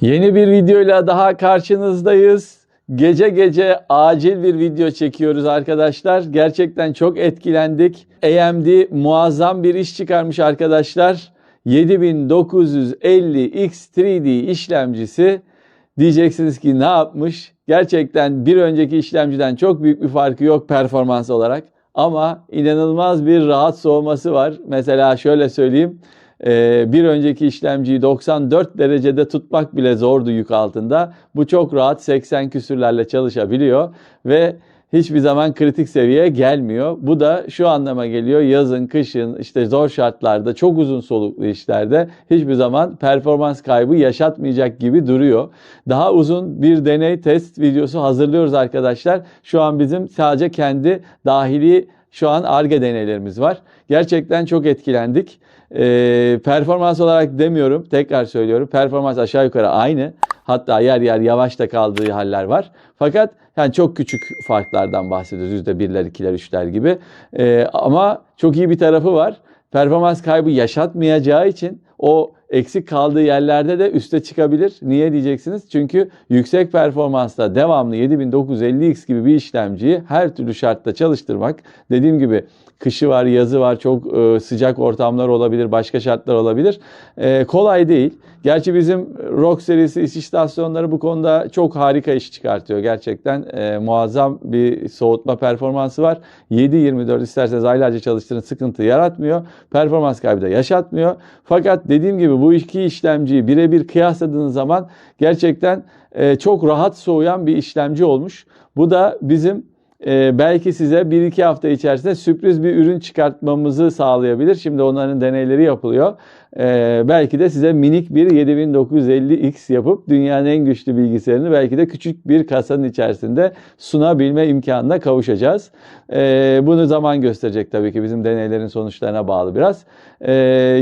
Yeni bir videoyla daha karşınızdayız. Gece gece acil bir video çekiyoruz arkadaşlar. Gerçekten çok etkilendik. AMD muazzam bir iş çıkarmış arkadaşlar. 7950 X3D işlemcisi. Diyeceksiniz ki ne yapmış? Gerçekten bir önceki işlemciden çok büyük bir farkı yok performans olarak. Ama inanılmaz bir rahat soğuması var. Mesela şöyle söyleyeyim. Ee, bir önceki işlemciyi 94 derecede tutmak bile zordu yük altında. Bu çok rahat 80 küsürlerle çalışabiliyor ve hiçbir zaman kritik seviyeye gelmiyor. Bu da şu anlama geliyor. Yazın, kışın, işte zor şartlarda, çok uzun soluklu işlerde hiçbir zaman performans kaybı yaşatmayacak gibi duruyor. Daha uzun bir deney test videosu hazırlıyoruz arkadaşlar. Şu an bizim sadece kendi dahili şu an ARGE deneylerimiz var. Gerçekten çok etkilendik. Ee, performans olarak demiyorum, tekrar söylüyorum. Performans aşağı yukarı aynı. Hatta yer yer yavaş da kaldığı haller var. Fakat yani çok küçük farklardan bahsediyoruz. Yüzde birler, ikiler, üçler gibi. Ee, ama çok iyi bir tarafı var. Performans kaybı yaşatmayacağı için o eksik kaldığı yerlerde de üste çıkabilir. Niye diyeceksiniz? Çünkü yüksek performansla devamlı 7950X gibi bir işlemciyi her türlü şartta çalıştırmak dediğim gibi kışı var, yazı var, çok e, sıcak ortamlar olabilir, başka şartlar olabilir. E, kolay değil. Gerçi bizim Rock serisi iş istasyonları bu konuda çok harika iş çıkartıyor. Gerçekten e, muazzam bir soğutma performansı var. 7-24 isterseniz aylarca çalıştırın sıkıntı yaratmıyor. Performans kaybı da yaşatmıyor. Fakat dediğim gibi bu iki işlemciyi birebir kıyasladığınız zaman gerçekten e, çok rahat soğuyan bir işlemci olmuş. Bu da bizim e, belki size 1-2 hafta içerisinde sürpriz bir ürün çıkartmamızı sağlayabilir. Şimdi onların deneyleri yapılıyor. E, belki de size minik bir 7950X yapıp dünyanın en güçlü bilgisayarını belki de küçük bir kasanın içerisinde sunabilme imkanına kavuşacağız. E, bunu zaman gösterecek tabii ki bizim deneylerin sonuçlarına bağlı biraz. E,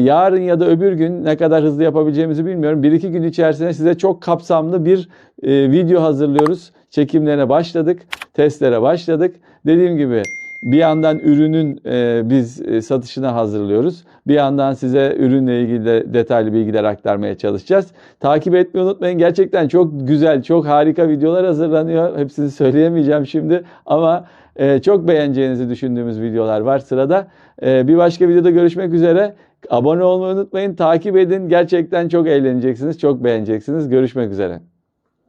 yarın ya da öbür gün ne kadar hızlı yapabileceğimizi bilmiyorum. 1-2 gün içerisinde size çok kapsamlı bir e, video hazırlıyoruz. Çekimlerine başladık, testlere başladık. Dediğim gibi bir yandan ürünün e, biz e, satışına hazırlıyoruz. Bir yandan size ürünle ilgili de detaylı bilgiler aktarmaya çalışacağız. Takip etmeyi unutmayın. Gerçekten çok güzel, çok harika videolar hazırlanıyor. Hepsini söyleyemeyeceğim şimdi ama e, çok beğeneceğinizi düşündüğümüz videolar var sırada. E, bir başka videoda görüşmek üzere. Abone olmayı unutmayın. Takip edin. Gerçekten çok eğleneceksiniz, çok beğeneceksiniz. Görüşmek üzere.